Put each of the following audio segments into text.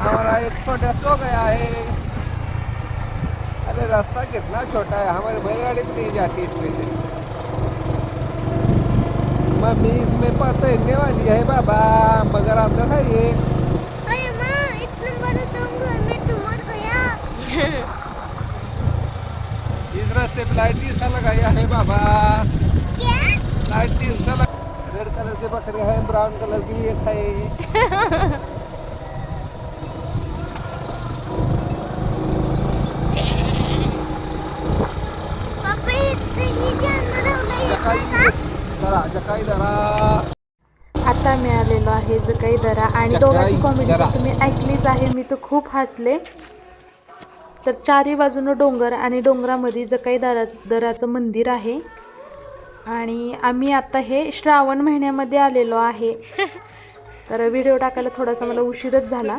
हमारा एक सो गया है। अरे रास्ता कितना छोटा है हमारी बैलगाड़ी भी नहीं जाती इसमें से। मम्मी इसमें पसंदने वाली है बाबा मगर आप दिखाइए अरे माँ इतने बड़े तुम घर में तुम मर गया। इस रास्ते पे लाइट सा लगाया है बाबा। क्या? लाइट सा लग रेड कलर के बकरे हैं ब्राउन कलर की एक है। जकाई आता मी आलेलो आहे जकाई दरा आणि दोघांची कॉमेडी तुम्ही ऐकलीच आहे. मी तर खूप हसले. तर चारी बाजूनं डोंगर आणि डोंगरामध्ये जकाई दरा दराचं मंदिर आहे. आणि आम्ही आता हे श्रावण महिन्यामध्ये आलेलो आहे. तर व्हिडिओ टाकायला थोडासा मला उशीरच झाला.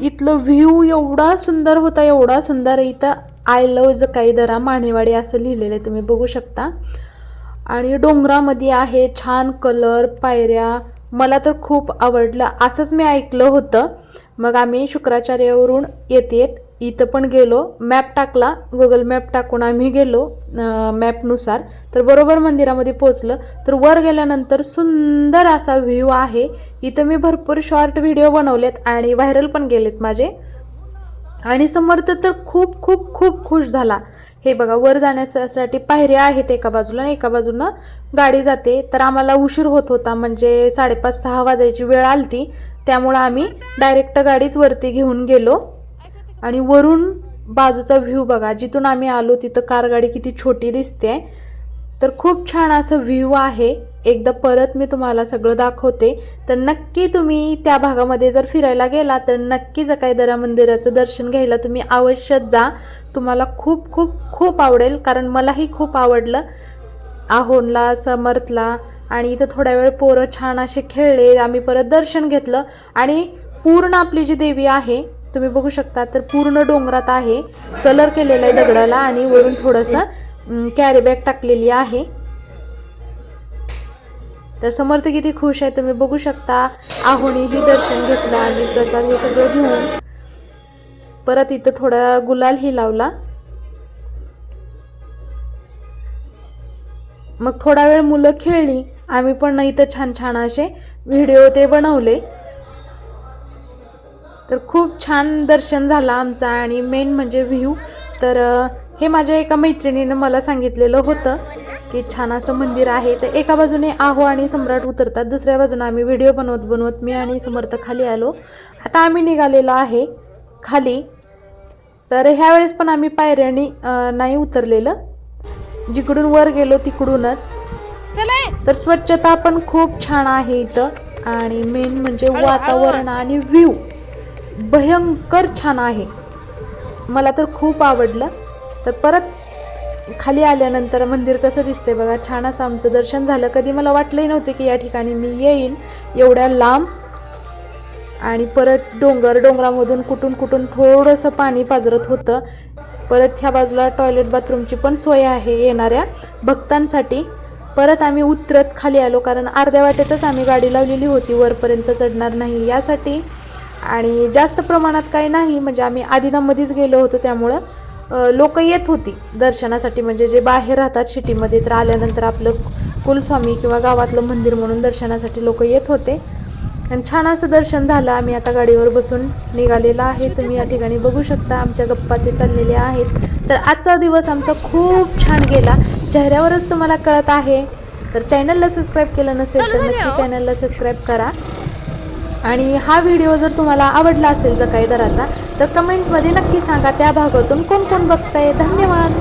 इथलं व्ह्यू एवढा सुंदर होता एवढा सुंदर इथं आय लव जकाई दरा मानेवाडी असं लिहिलेलं आहे. तुम्ही बघू शकता. आणि डोंगरामध्ये आहे छान कलर पायऱ्या. मला तर खूप आवडलं. असंच मी ऐकलं होतं. मग आम्ही शुक्राचार्यावरून येत येत इथं पण गेलो. मॅप टाकला. गुगल मॅप टाकून आम्ही गेलो मॅपनुसार तर बरोबर मंदिरामध्ये पोचलं तर वर गेल्यानंतर सुंदर असा व्ह्यू आहे. इथं मी भरपूर शॉर्ट व्हिडिओ बनवलेत आणि व्हायरल पण गेलेत माझे. आणि समर्थ तर खूप खूप खूप खुश झाला. हे बघा वर जाण्यासाठी पायऱ्या आहेत एका बाजूला आणि एका बाजूनं गाडी जाते. तर आम्हाला उशीर होत होता म्हणजे साडेपाच सहा वाजायची वेळ आलती. त्यामुळं आम्ही डायरेक्ट गाडीच वरती घेऊन गेलो. आणि वरून बाजूचा व्ह्यू बघा जिथून आम्ही आलो तिथं कार गाडी किती छोटी दिसते तर खूप छान असं व्ह्यू आहे. एकदा परत मी तुम्हाला सगळं दाखवते तर नक्की तुम्ही त्या भागामध्ये जर फिरायला गेला तर नक्की जकाईदरा मंदिराचं दर्शन घ्यायला तुम्ही अवश्य जा. तुम्हाला खूप खूप खूप आवडेल कारण मलाही खूप आवडलं आहोनला समर्थला आणि इथं थोड्या वेळ पोरं छान असे खेळले आम्ही परत दर्शन घेतलं. आणि पूर्ण आपली जी देवी आहे तुम्ही बघू शकता तर पूर्ण डोंगरात आहे कलर केलेला आहे दगडाला आणि वरून थोडंसं कॅरीबॅग टाकलेली आहे. तर समर्थ किती खुश आहे. तुम्ही बघू शकता आहुणीही दर्शन घेतलं आणि प्रसाद हे सगळं घेऊन परत इथं थोडा गुलालही लावला. मग थोडा वेळ मुलं खेळली. आम्ही पण इथं छान छान असे व्हिडिओ ते बनवले. तर खूप छान दर्शन झालं आमचं आणि मेन म्हणजे व्ह्यू तर हे माझ्या एका मैत्रिणीनं मला सांगितलेलं होतं की छान असं मंदिर आहे. तर एका बाजूने आहो आणि सम्राट उतरतात. दुसऱ्या बाजूने आम्ही व्हिडिओ बनवत बनवत मी आणि समर्थ खाली आलो. आता आम्ही निघालेलो आहे खाली. तर ह्यावेळेस पण आम्ही पायऱ्याने नाही उतरलेलं. जिकडून वर गेलो तिकडूनच. तर स्वच्छता पण खूप छान आहे इथं. आणि मेन म्हणजे वातावरण आणि व्ह्यू भयंकर छान आहे. मला तर खूप आवडलं. तर परत खाली आल्यानंतर मंदिर कसं दिसतंय बघा. छान असं आमचं दर्शन झालं. कधी मला वाटलंही नव्हते की या ठिकाणी मी येईन. एवढ्या लांब. आणि परत डोंगर डोंगरामधून कुठून कुठून थोडंसं पाणी पाजरत होतं. परत ह्या बाजूला टॉयलेट बाथरूमची पण सोय आहे येणाऱ्या भक्तांसाठी. परत आम्ही उतरत खाली आलो कारण अर्ध्या वाटेतच आम्ही गाडी लावलेली होती. वरपर्यंत चढणार नाही यासाठी. आणि जास्त प्रमाणात काही नाही. म्हणजे आम्ही आदिनामध्येच गेलो होतो त्यामुळं. लोक येत होती दर्शनासाठी म्हणजे जे बाहेर राहतात सिटीमध्ये तर आल्यानंतर आपलं कुलस्वामी किंवा गावातलं मंदिर म्हणून दर्शनासाठी लोक येत होते. आणि छान असं दर्शन झालं. आम्ही आता गाडीवर बसून निघालेला आहे. तुम्ही या ठिकाणी बघू शकता आमच्या गप्पा ते चाललेले आहेत. तर आजचा दिवस आमचा खूप छान गेला. चेहऱ्यावरच तुम्हाला कळत आहे. तर चॅनलला सबस्क्राईब केलं नसेल तर नक्की चॅनलला सबस्क्राईब करा. आणि हा व्हिडिओ जर तुम्हाला आवडला असेल जकाई दराचा तर कमेंटमध्ये नक्की सांगा. त्या भागातून कोण कोण बघताय? धन्यवाद.